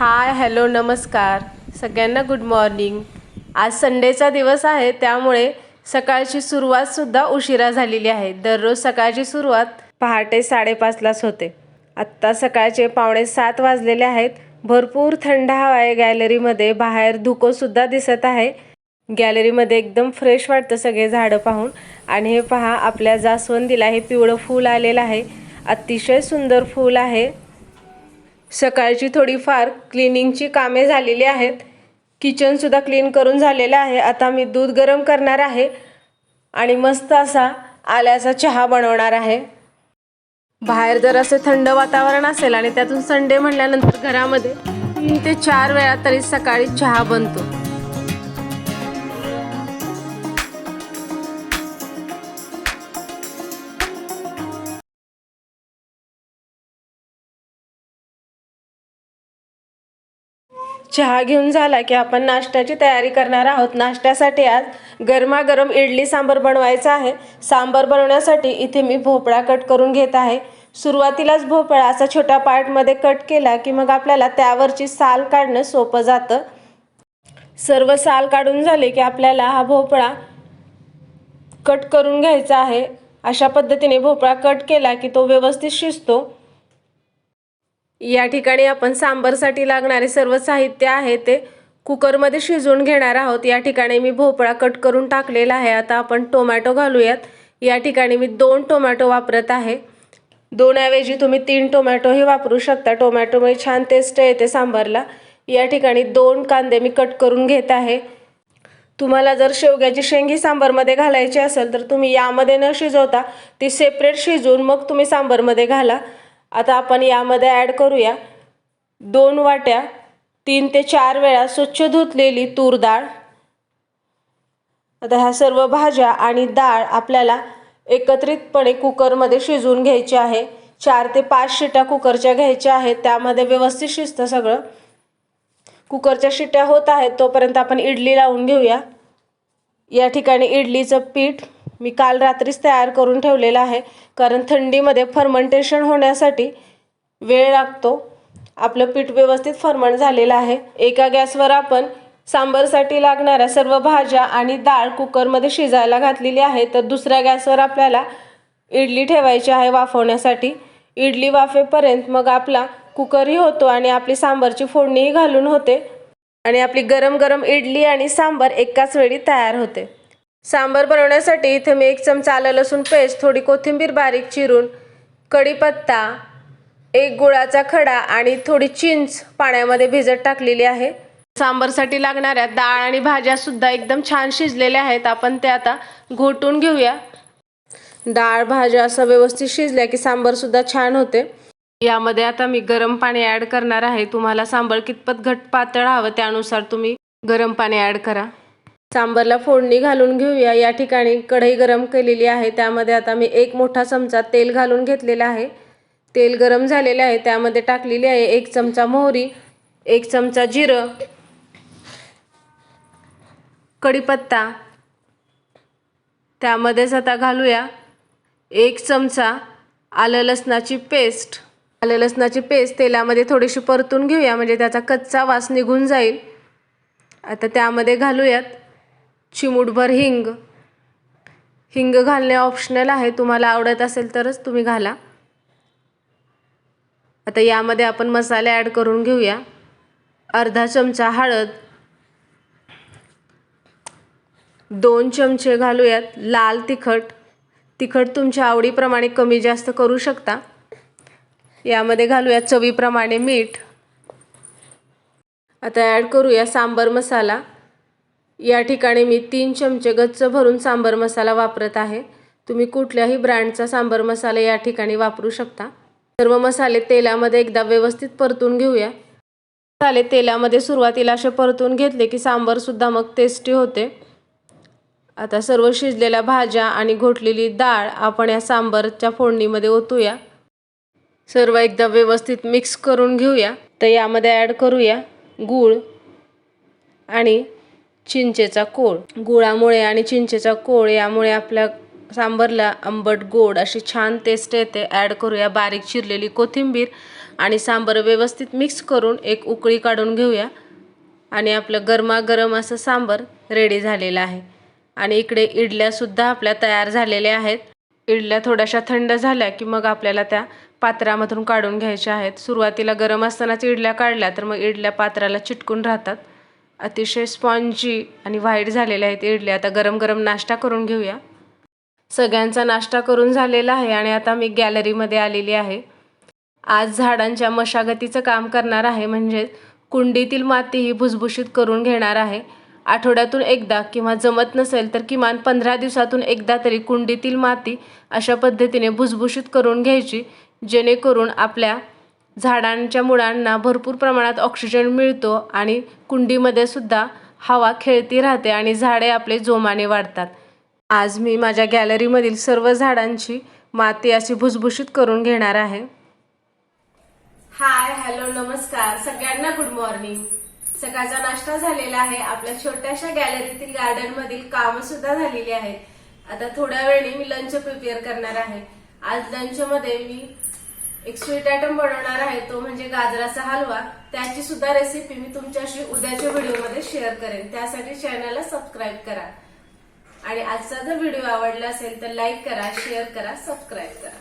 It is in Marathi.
हाय हॅलो नमस्कार. सगळ्यांना गुड मॉर्निंग आज संडेचा दिवस आहे त्यामुळे सकाळची सुरुवातसुद्धा उशिरा झालेली आहे. दररोज सकाळची सुरुवात पहाटे साडेपाचलाच होते. आत्ता सकाळचे पावणे सात वाजलेले आहेत. भरपूर थंड हवा आहे गॅलरीमध्ये. बाहेर धुकोसुद्धा दिसत आहे. गॅलरीमध्ये एकदम फ्रेश वाटतं सगळे झाडं पाहून. आणि हे पहा आपल्या जास्वंदीला हे पिवळं फूल आलेलं आहे. अतिशय सुंदर फूल आहे. सकाळची थोडीफार क्लिनिंगची कामे झालेली आहेत. किचनसुद्धा क्लीन करून झालेलं आहे. आता मी दूध गरम करणार आहे आणि मस्त असा आल्याचा चहा बनवणार आहे. बाहेर जर असं थंड वातावरण असेल आणि त्यातून संडे म्हणल्यानंतर घरामध्ये तीन ते चार वेळा तरी सकाळी चहा बनतो. चहा घेऊन झाला की आपण नाश्त्याची तयारी करणार आहोत. नाश्त्यासाठी आज गरमागरम इडली सांबर बनवायचा आहे. सांबर बनवण्यासाठी इथे मी भोपळा कट करून घेत आहे. सुरुवातीलाच भोपळा असा छोट्या पार्टमध्ये कट केला की मग आपल्याला त्यावरची साल काढणं सोपं जातं. सर्व साल काढून झाले की आपल्याला हा भोपळा कट करून घ्यायचा आहे. अशा पद्धतीने भोपळा कट केला की तो व्यवस्थित शिजतो. या ठिकाणी आपण सांबरसाठी लागणारे सर्व साहित्य आहे ते कुकरमध्ये शिजवून घेणार आहोत. या ठिकाणी मी भोपळा कट करून टाकलेला आहे. आता आपण टोमॅटो घालूयात. या ठिकाणी मी दोन टोमॅटो वापरत आहे. दोनऐवजी तुम्ही तीन टोमॅटोही वापरू शकता. टोमॅटोमुळे छान टेस्ट येते सांबारला. या ठिकाणी दोन कांदे मी कट करून घेत आहे. तुम्हाला जर शेवग्याची शेंगी सांबारमध्ये घालायची असेल तर तुम्ही यामध्ये न शिजवता ती सेपरेट शिजवून मग तुम्ही सांबारमध्ये घाला. आता आपण यामध्ये ॲड करूया. दोन वाट्या तीन ते चार वेळा स्वच्छ धुतलेली तूर डाळ. आता ह्या सर्व भाज्या आणि डाळ आपल्याला एकत्रितपणे कुकरमध्ये शिजवून घ्यायची आहे. चार ते पाच शिट्या कुकरच्या घ्यायच्या आहेत. त्यामध्ये व्यवस्थित शिजतं सगळं. कुकरच्या शिट्या होत आहेत तोपर्यंत आपण इडली लावून घेऊया. या ठिकाणी इडलीचं पीठ मी काल रात्रीच तयार करून ठेवलेलं आहे. कारण थंडीमध्ये फर्मंटेशन होण्यासाठी वेळ लागतो. आपलं पीठ व्यवस्थित फर्मंट झालेलं आहे. एका गॅसवर आपण सांबरसाठी लागणाऱ्या सर्व भाज्या आणि डाळ कुकरमध्ये शिजायला घातलेली आहे. तर दुसऱ्या गॅसवर आपल्याला इडली ठेवायची आहे वाफवण्यासाठी. इडली वाफेपर्यंत मग आपला कुकरही होतो आणि आपली सांबरची फोडणीही घालून होते. आणि आपली गरम गरम इडली आणि सांबर एकाच वेळी तयार होते. सांबर बनवण्यासाठी इथे मी एक चमचा आलं लसूण पेस्ट थोडी कोथिंबीर बारीक चिरून कढीपत्ता एक गुळाचा खडा आणि थोडी चिंच पाण्यामध्ये भिजत टाकलेली आहे. सांबरसाठी लागणाऱ्या डाळ आणि भाज्यासुद्धा एकदम छान शिजलेल्या आहेत. आपण ते आता घोटून घेऊया. डाळ भाज्या असं व्यवस्थित शिजल्या की सांबारसुद्धा छान होते. यामध्ये आता मी गरम पाणी ॲड करणार आहे. तुम्हाला सांबर कितपत घट पातळ हवं त्यानुसार तुम्ही गरम पाणी ॲड करा. सांबरला फोडणी घालून घेऊया. या ठिकाणी कढई गरम केलेली आहे. त्यामध्ये आता मी एक मोठा चमचा तेल घालून घेतलेला आहे. तेल गरम झालेले आहे. त्यामध्ये टाकलेली आहे एक चमचा मोहरी एक चमचा जिरं कढीपत्ता. त्यामध्येच आता घालूया. एक चमचा आलं लसणाची पेस्ट. आलं लसणाची पेस्ट तेलामध्ये थोडीशी परतून घेऊया. म्हणजे त्याचा कच्चा वास निघून जाईल. आता त्यामध्ये घालूयात. चिमूटभर हिंग. हिंग घालणे ऑप्शनल आहे. तुम्हाला आवडत असेल तरच तुम्ही घाला. आता यामध्ये आपण मसाले ॲड करून घेऊया. अर्धा चमचा हळद. दोन चमचे घालूयात लाल तिखट. तिखट तुमच्या आवडीप्रमाणे कमी जास्त करू शकता. यामध्ये घालूया चवीप्रमाणे मीठ. आता ॲड करूया सांबर मसाला. या ठिकाणी मी तीन चमचे गच्च भरून सांबर मसाला वापरत आहे. तुम्ही कुठल्याही ब्रँडचा सांबर मसाला या ठिकाणी वापरू शकता. सर्व मसाले तेलामध्ये एकदा व्यवस्थित परतून घेऊया. मसाले तेलामध्ये सुरुवातीला असे परतून घेतले की सांबरसुद्धा मग टेस्टी होते. आता सर्व शिजलेल्या भाज्या आणि घोटलेली डाळ आपण या सांबरच्या फोडणीमध्ये ओतूया. सर्व एकदा व्यवस्थित मिक्स करून घेऊया. तर यामध्ये ॲड करूया गूळ आणि चिंचेचा कोळ. गुळामुळे आणि चिंचेचा कोळ यामुळे आपल्या सांबरला आंबट गोड अशी छान टेस्ट येते. ॲड करूया बारीक चिरलेली कोथिंबीर आणि सांबर व्यवस्थित मिक्स करून एक उकळी काढून घेऊया. आणि आपलं गरमागरम असं सांबर रेडी झालेलं आहे. आणि इकडे इडल्यासुद्धा आपल्या तयार झालेल्या आहेत. इडल्या थोड्याशा थंड झाल्या की मग आपल्याला त्या पात्रामधून काढून घ्यायच्या आहेत. सुरुवातीला गरम असतानाच इडल्या काढल्या तर मग इडल्या पात्राला चिटकून राहतात. अतिशय स्पॉन्जी आणि व्हाईट झालेले आहेत इडले. आता गरम गरम नाश्ता करून घेऊया. सगळ्यांचा नाश्ता करून झालेला आहे आणि आता मी गॅलरीमध्ये आलेली आहे. आज झाडांच्या मशागतीचं काम करणार आहे म्हणजे कुंडीतील माती ही भुसभुशीत करून घेणार आहे. आठवड्यातून एकदा किंवा जमत नसेल तर किमान पंधरा दिवसातून एकदा तरी कुंडीतील माती अशा पद्धतीने भुसभुशीत करून घ्यायची जेणेकरून आपल्या झाडांच्या मुळांना भरपूर प्रमाणात ऑक्सिजन मिळतो आणि कुंडीमध्ये सुद्धा हवा खेळती राहते आणि झाडे आपले जोमाने वाढतात. आज मी माझ्या गॅलरीमधील सर्व झाडांची माती अशी भुसभुशीत करून घेणार आहे. हाय हॅलो नमस्कार. सगळ्यांना गुड मॉर्निंग सकाळचा नाश्ता झालेला आहे. आपल्या छोट्याशा गॅलरीतील गार्डन मधील कामं सुद्धा झालेली आहेत आता थोड्या वेळी मी लंच प्रिपेअर करणार आहे. आज लंच मध्ये मी एक स्वीट आयटम बनवणार आहे तो म्हणजे गाजराचा हलवा. त्याची सुद्धा रेसिपी मी तुमच्याशी उद्याच्या व्हिडिओमध्ये शेअर करेन. त्यासाठी चॅनलला सबस्क्राईब करा. आणि आजचा जर व्हिडिओ आवडला असेल तर लाईक करा शेअर करा सबस्क्राईब करा.